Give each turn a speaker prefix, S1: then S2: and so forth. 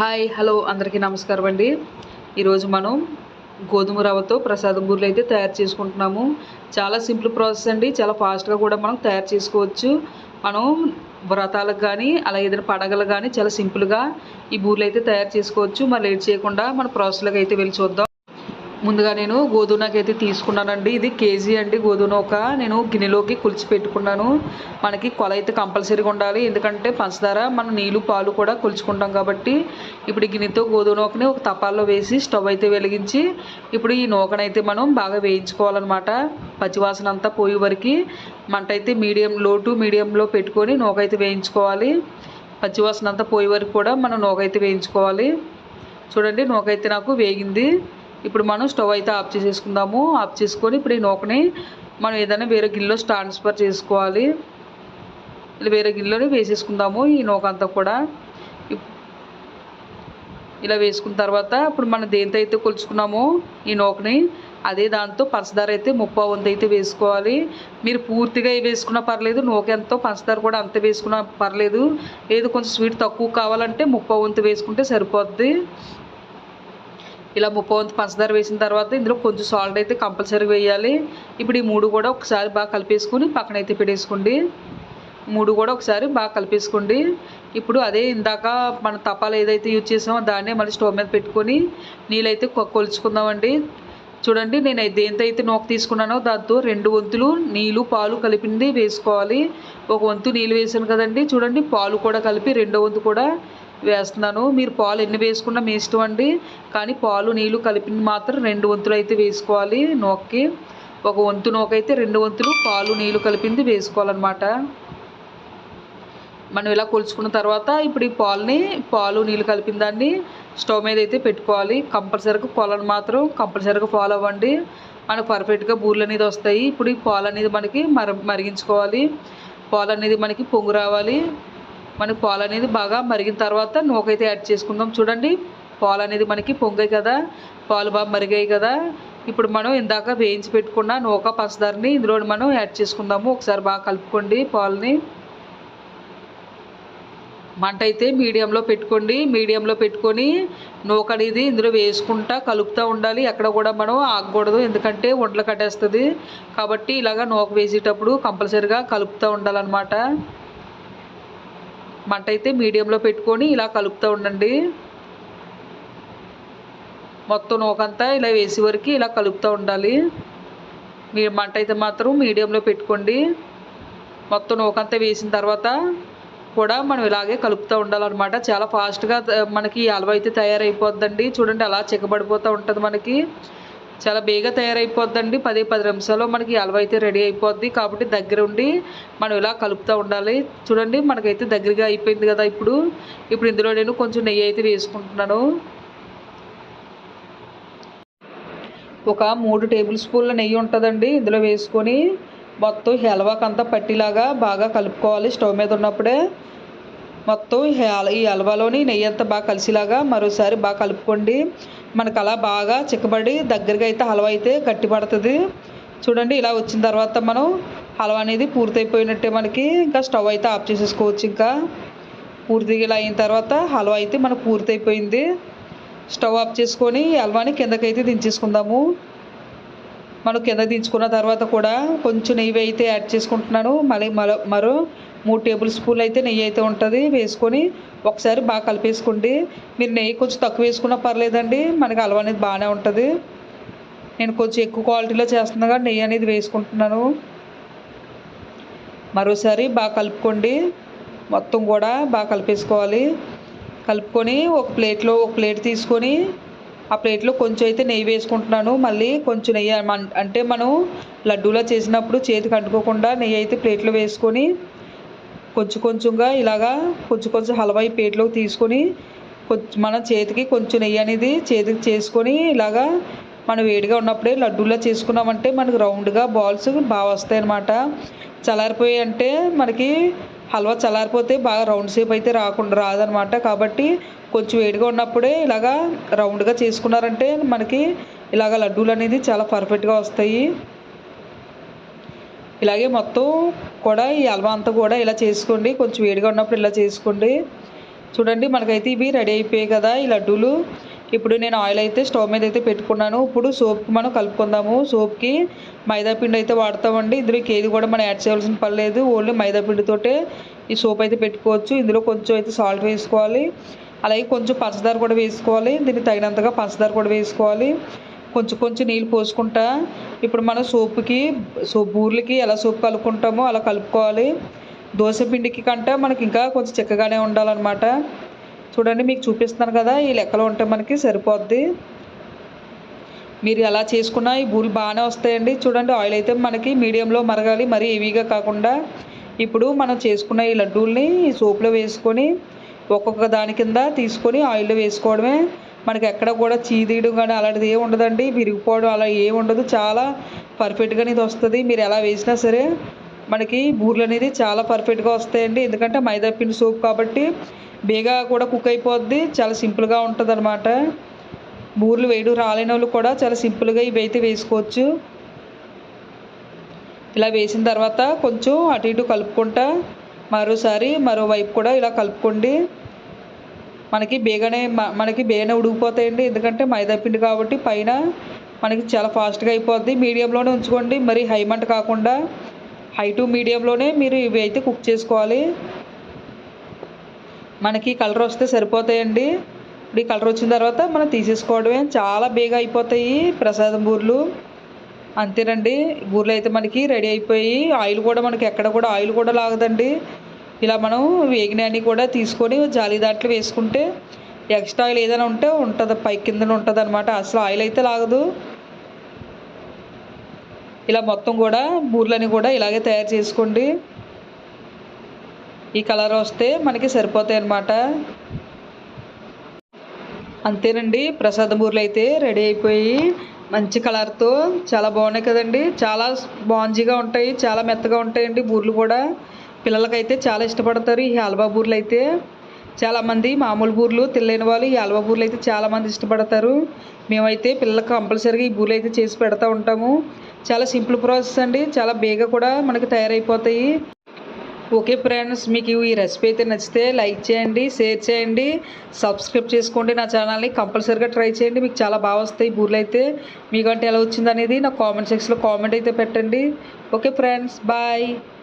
S1: Hi hello అందరికీ నమస్కారం అండి. ఈరోజు మనం గోధుమ రవ్వతో ప్రసాదం బూరెలు అయితే తయారు చేసుకుంటున్నాము. చాలా సింపుల్ ప్రాసెస్ అండి. చాలా ఫాస్ట్గా కూడా మనం తయారు చేసుకోవచ్చు. మనం వ్రతాలకు కానీ అలా ఏదైనా పండగలు కానీ చాలా సింపుల్గా ఈ బూరెలు అయితే తయారు చేసుకోవచ్చు. మరి లేట్ చేయకుండా మన ప్రాసెస్లోకి అయితే వెళ్ళి చూద్దాం. ముందుగా నేను గోధుమకైతే తీసుకున్నానండి. ఇది కేజీ అండి గోధుమ ఒక. నేను గిన్నెలోకి కొలిచి పెట్టుకున్నాను. మనకి కొల అయితే కంపల్సరీగా ఉండాలి. ఎందుకంటే పంచదార మనం నీళ్ళు పాలు కూడా కొలుచుకుంటాం కాబట్టి ఇప్పుడు ఈ గిన్నెతో గోధుమ నూకని ఒక తపాల్లో వేసి స్టవ్ అయితే వెలిగించి ఇప్పుడు ఈ నూకనైతే మనం బాగా వేయించుకోవాలన్నమాట. పచ్చివాసన అంతా పోయే వరకు మంట అయితే మీడియం లో టు మీడియంలో పెట్టుకొని నూక అయితే వేయించుకోవాలి. పచ్చివాసన అంతా పోయే వరకు కూడా మనం నూక అయితే వేయించుకోవాలి. చూడండి నూక అయితే నాకు వేగింది. ఇప్పుడు మనం స్టవ్ అయితే ఆఫ్ చేసేసుకుందాము. ఆఫ్ చేసుకొని ఇప్పుడు ఈ నూకని మనం ఏదైనా వేరే గిన్నెలో ట్రాన్స్ఫర్ చేసుకోవాలి. ఇలా వేరే గిన్నెలో వేసేసుకుందాము ఈ నూక అంతా కూడా. ఇప్- ఇలా వేసుకున్న తర్వాత ఇప్పుడు మనం దేంతో అయితే కొలుచుకున్నామో ఈ నూకని అదే దాంతో పంచదార అయితే ముప్పా వంతు అయితే వేసుకోవాలి. మీరు పూర్తిగా వేసుకున్నా పర్లేదు నూక ఎంతో పంచదార కూడా అంత వేసుకున్నా పర్లేదు. లేదు కొంచెం స్వీట్ తక్కువ కావాలంటే ముప్పా వంతు వేసుకుంటే సరిపోద్ది. ఇలా ముప్పై వంతు పంచదార వేసిన తర్వాత ఇందులో కొంచెం సాల్ట్ అయితే కంపల్సరీగా వేయాలి. ఇప్పుడు ఈ మూడు కూడా ఒకసారి బాగా కలిపేసుకుని పక్కన అయితే పెట్టేసుకోండి. మూడు కూడా ఒకసారి బాగా కలిపేసుకోండి. ఇప్పుడు అదే ఇందాక మన తపాలు ఏదైతే యూజ్ చేసామో దాన్నే మళ్ళీ స్టవ్ మీద పెట్టుకొని నీళ్ళైతే కొ- కొలుచుకుందామండి. చూడండి నేను దేంతో అయితే నూక తీసుకున్నానో దాంతో రెండు వంతులు నీళ్ళు పాలు కలిపింది వేసుకోవాలి. ఒక వంతు నీళ్ళు వేసాను కదండి. చూడండి పాలు కూడా కలిపి రెండో వంతు కూడా వేస్తున్నాను. మీరు పాలు ఎన్ని వేసుకున్నా మీ ఇష్టం అండి. కానీ పాలు నీళ్ళు కలిపింది మాత్రం రెండు వంతులు అయితే వేసుకోవాలి నోక్కి. ఒక వంతు నూక అయితే రెండు వంతులు పాలు నీళ్ళు కలిపింది వేసుకోవాలన్నమాట. మనం ఇలా కొలుచుకున్న తర్వాత ఇప్పుడు ఈ పాలని పాలు నీళ్ళు కలిపిన దాన్ని స్టవ్ మీద అయితే పెట్టుకోవాలి. కంపల్సరీగా పాలను మాత్రం కంపల్సరీగా ఫాలో అవ్వండి. మనకు పర్ఫెక్ట్గా బూరెలు అనేది వస్తాయి. ఇప్పుడు ఈ పాలు అనేది మనకి మర మరిగించుకోవాలి. పాలు అనేది మనకి పొంగు రావాలి. మనకి పాలు అనేది బాగా మరిగిన తర్వాత నూకైతే యాడ్ చేసుకుందాం. చూడండి పాలు అనేది మనకి పొంగాయి కదా పాలు బాగా మరిగాయి కదా. ఇప్పుడు మనం ఇందాక వేయించి పెట్టుకున్న నూక పంచదారని ఇందులో మనం యాడ్ చేసుకుందాము. ఒకసారి బాగా కలుపుకోండి పాలని. మంట అయితే మీడియంలో పెట్టుకోండి. మీడియంలో పెట్టుకొని నూక అనేది ఇందులో వేసుకుంటా కలుపుతూ ఉండాలి. ఎక్కడ కూడా మనం ఆగకూడదు ఎందుకంటే ఒంట్లో కట్టేస్తుంది. కాబట్టి ఇలాగ నూక వేసేటప్పుడు కంపల్సరిగా కలుపుతూ ఉండాలన్నమాట. మంట అయితే మీడియంలో పెట్టుకొని ఇలా కలుపుతూ ఉండండి. మొత్తం నూకంతా ఇలా వేసే వరకు ఇలా కలుపుతూ ఉండాలి. మీ మంట అయితే మాత్రం మీడియంలో పెట్టుకోండి. మొత్తం నూకంతా వేసిన తర్వాత కూడా మనం ఇలాగే కలుపుతూ ఉండాలన్నమాట. చాలా ఫాస్ట్గా మనకి అలవైతే హల్వా అయితే తయారైపోద్దండి. చూడండి అలా చిక్కబడిపోతూ ఉంటుంది మనకి. చాలా బేగా తయారైపోద్దండి. పది పది నిమిషాల్లో మనకి ఈ హల్వా అయితే రెడీ అయిపోద్ది. కాబట్టి దగ్గర ఉండి మనం ఇలా కలుపుతూ ఉండాలి. చూడండి మనకైతే దగ్గరగా అయిపోయింది కదా ఇప్పుడు. ఇప్పుడు ఇందులో నేను కొంచెం నెయ్యి అయితే వేసుకుంటున్నాను. ఒక మూడు టేబుల్ స్పూన్ల నెయ్యి ఉంటుందండి. ఇందులో వేసుకొని మొత్తం ఈ అంతా పట్టిలాగా బాగా కలుపుకోవాలి స్టవ్ మీద ఉన్నప్పుడే. మొత్తం ఈ ఈ హల్వాలోని నెయ్యి అంతా బాగా కలిసేలాగా మరోసారి బాగా కలుపుకోండి. మనకు అలా బాగా చిక్కబడి దగ్గరగా అయితే హల్వా అయితే గట్టిపడుతుంది. చూడండి ఇలా వచ్చిన తర్వాత మనం హల్వా అనేది పూర్తయిపోయినట్టే మనకి. ఇంకా స్టవ్ అయితే ఆఫ్ చేసేసుకోవచ్చు ఇంకా. పూర్తిగా ఇలా అయిన తర్వాత హల్వా అయితే మనకు పూర్తయిపోయింది. స్టవ్ ఆఫ్ చేసుకొని హల్వాని కిందకైతే దించేసుకుందాము. మనం కింద దించుకున్న తర్వాత కూడా కొంచెం నెయ్యి అయితే యాడ్ చేసుకుంటున్నాను. మళ్ళీ మరో మరో మూడు టేబుల్ స్పూన్లు అయితే నెయ్యి అయితే ఉంటుంది. వేసుకొని ఒకసారి బాగా కలిపేసుకోండి. మీరు నెయ్యి కొంచెం తక్కువ వేసుకున్నా పర్లేదండి. మనకి అలవ అనేది బాగానే ఉంటుంది. నేను కొంచెం ఎక్కువ క్వాలిటీలో చేస్తున్నాగా నెయ్యి అనేది వేసుకుంటున్నాను. మరోసారి బాగా కలుపుకోండి. మొత్తం కూడా బాగా కలిపేసుకోవాలి. కలుపుకొని ఒక ప్లేట్లో ఒక ప్లేట్ తీసుకొని ఆ ప్లేట్లో కొంచెం అయితే నెయ్యి వేసుకుంటున్నాను. మళ్ళీ కొంచెం నెయ్యి అంటే మనం లడ్డూలా చేసినప్పుడు చేతికి అంటుకోకుండా నెయ్యి అయితే ప్లేట్లో వేసుకొని కొంచెం కొంచెంగా ఇలాగా కొంచెం కొంచెం హల్వా ఈ ప్లేట్లోకి తీసుకొని కొంచెం మన చేతికి కొంచెం నెయ్యి అనేది చేతికి చేసుకొని ఇలాగా మనం వేడిగా ఉన్నప్పుడే లడ్డూలా చేసుకున్నామంటే మనకి రౌండ్గా బాల్స్ బాగా వస్తాయి అన్నమాట చల్లారిపోయి అంటే మనకి హల్వా చల్లారిపోతే బాగా రౌండ్ షేప్ అయితే రాకుండా రాదనమాట కాబట్టి కొంచెం వేడిగా ఉన్నప్పుడే ఇలాగా రౌండ్గా చేసుకున్నారంటే మనకి ఇలాగ లడ్డూలు అనేది చాలా పర్ఫెక్ట్గా వస్తాయి. ఇలాగే మొత్తం కూడా ఈ అలవా అంతా కూడా ఇలా చేసుకోండి. కొంచెం వేడిగా ఉన్నప్పుడు ఇలా చేసుకోండి. చూడండి మనకైతే ఇవి రెడీ అయిపోయాయి కదా ఈ లడ్డూలు. ఇప్పుడు నేను ఆయిల్ అయితే స్టవ్ మీద అయితే పెట్టుకున్నాను. ఇప్పుడు సోప్కి మనం కలుపుకుందాము. సోప్కి మైదా పిండి అయితే వాడతామండి. ఇందులోకి ఏది కూడా మనం యాడ్ చేయాల్సిన పని లేదు. ఓన్లీ మైదాపిండితోటే ఈ సోప్ అయితే పెట్టుకోవచ్చు. ఇందులో కొంచెం అయితే సాల్ట్ వేసుకోవాలి. అలాగే కొంచెం పంచదార కూడా వేసుకోవాలి. దీనికి తగినంతగా పంచదార కూడా వేసుకోవాలి. కొంచెం కొంచెం నీళ్ళు పోసుకుంటా. ఇప్పుడు మనం సోపుకి సోప్ బూర్లకి ఎలా సోప్ కలుపుకుంటామో అలా కలుపుకోవాలి. దోశ పిండికి కంటే మనకి ఇంకా కొంచెం చిక్కగానే ఉండాలన్నమాట. చూడండి మీకు చూపిస్తున్నాను కదా ఈ లెక్కలో ఉంటే మనకి సరిపోద్ది. మీరు ఎలా చేసుకున్నా ఈ బూరెలు బాగానే వస్తాయండి. చూడండి ఆయిల్ అయితే మనకి మీడియంలో మరగాలి మరీ హెవీగా కాకుండా. ఇప్పుడు మనం చేసుకున్న ఈ లడ్డూల్ని ఈ సోప్లో వేసుకొని ఒక్కొక్క దాని కింద తీసుకొని ఆయిల్లో వేసుకోవడమే. మనకి ఎక్కడ కూడా చీదీయడం కానీ అలాంటిది ఏమి ఉండదండి. విరిగిపోవడం అలా ఏమి ఉండదు. చాలా పర్ఫెక్ట్గా ఇది వస్తుంది. మీరు ఎలా వేసినా సరే మనకి బూరెలు అనేది చాలా పర్ఫెక్ట్గా వస్తాయండి. ఎందుకంటే మైదా పిండి సోప్ కాబట్టి బేగా కూడా కుక్ అయిపోద్ది. చాలా సింపుల్గా ఉంటుంది అనమాట బూరెలు వేయడం రాలేని వాళ్ళు కూడా చాలా సింపుల్గా ఇవి అయితే వేసుకోవచ్చు. ఇలా వేసిన తర్వాత కొంచెం అటు ఇటు కలుపుకుంటా మరోసారి మరోవైపు కూడా ఇలా కలుపుకోండి. మనకి బేగనే మనకి బేగనే ఉడికిపోతాయండి. ఎందుకంటే మైదా పిండి కాబట్టి పైన మనకి చాలా ఫాస్ట్గా అయిపోద్ది. మీడియంలోనే ఉంచుకోండి. మరి హై మంట కాకుండా హై టు మీడియంలోనే మీరు ఇవి అయితే కుక్ చేసుకోవాలి. మనకి కలర్ వస్తే సరిపోతాయండి. ఇప్పుడు ఈ కలర్ వచ్చిన తర్వాత మనం తీసేసుకోవడమే. చాలా బేగా అయిపోతాయి ప్రసాదం బూర్లు. అంతేనండి. బూర్లు అయితే మనకి రెడీ అయిపోయి ఆయిల్ కూడా మనకి ఎక్కడ కూడా ఆయిల్ కూడా లాగదండి. ఇలా మనం వేగినవి కూడా తీసుకొని జాలి దాంట్లో వేసుకుంటే ఎక్స్ట్రా ఆయిల్ ఏదైనా ఉంటే ఉంటుంది పై కిందన ఉంటుంది అనమాట అసలు ఆయిల్ అయితే లాగదు. ఇలా మొత్తం కూడా బూర్లని కూడా ఇలాగే తయారు చేసుకోండి. ఈ కలర్ వస్తే మనకి సరిపోతాయి అన్నమాట. అంతేనండి ప్రసాద బూరెలు అయితే రెడీ అయిపోయి మంచి కలర్తో చాలా బాగున్నాయి కదండి. చాలా స్పాంజీగా ఉంటాయి చాలా మెత్తగా ఉంటాయండి బూర్లు కూడా. పిల్లలకైతే చాలా ఇష్టపడతారు. ఈ హల్వా బూర్లు అయితే చాలామంది మామూలు బూర్లు తినలేని వాళ్ళు ఈ హల్వా బూర్లు అయితే చాలామంది ఇష్టపడతారు. మేమైతే పిల్లలకు కంపల్సరీగా ఈ బూరెలు అయితే చేసి పెడతా ఉంటాము. చాలా సింపుల్ ప్రాసెస్ అండి. చాలా బేగా కూడా మనకి తయారైపోతాయి. ఓకే ఫ్రెండ్స్ మీకు ఈ రెసిపీ అయితే నచ్చితే లైక్ చేయండి షేర్ చేయండి సబ్స్క్రైబ్ చేసుకోండి నా ఛానల్ని. కంపల్సరీగా ట్రై చేయండి. మీకు చాలా బాగా వస్తాయి బూర్లు అయితే మీకంటే ఎలా వచ్చిందనేది నా కామెంట్ సెక్షన్లో కామెంట్ అయితే పెట్టండి. Okay friends bye.